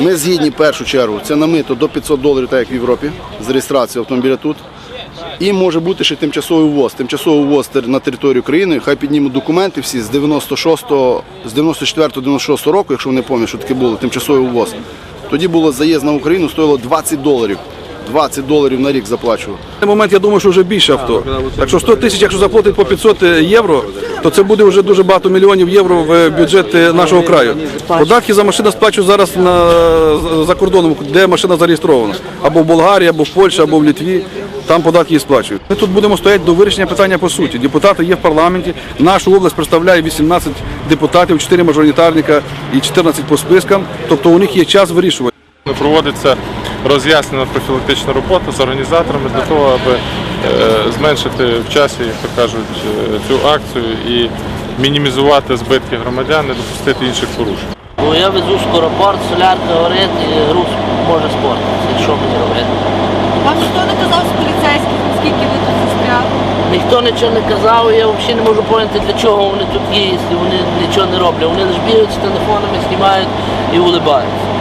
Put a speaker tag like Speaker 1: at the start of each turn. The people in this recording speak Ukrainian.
Speaker 1: Ми згідні в першу чергу. Це на мито до 500 доларів, так як в Європі, з реєстрацією автомобіля тут. І може бути ще тимчасовий ввоз. Тимчасовий ввоз на територію країни. Хай піднімуть документи всі з 96-го, з 94-96 року, якщо вони пам'ятають, що таке було, тимчасовий ввоз. Тоді було заїзд на Україну, стоїло 20 доларів. 20 доларів на рік заплачував.
Speaker 2: На момент я думаю, що вже більше авто. Так що 100 тисяч, якщо заплатить по 500 євро, то це буде вже дуже багато мільйонів євро в бюджет е, нашого краю. Податки за машину сплачують зараз на, за кордоном, де машина зареєстрована. Або в Болгарії, або в Польщі, або в Літві. Там податки і сплачують. Ми тут будемо стояти до вирішення питання по суті. Депутати є в парламенті. Нашу область представляє 18 депутатів, 4 мажоритарника і 14 по спискам. Тобто у них є час вирішувати.
Speaker 3: Проводиться роз'яснена профілактична робота з організаторами для того, аби е, зменшити в часі, як то кажуть, е, цю акцію і мінімізувати збитки громадян, не допустити інших порушень.
Speaker 4: Бо я везу скоропорт, солярка горить і груз може спортитися. І Що мені робити?
Speaker 5: Вам ніхто не казав з поліцейських, скільки ви тут застряли?
Speaker 4: Ніхто нічого не казав, я взагалі не можу поняти, для чого вони тут є, якщо вони нічого не роблять. Вони лише бігають з телефонами, знімають і улибаються.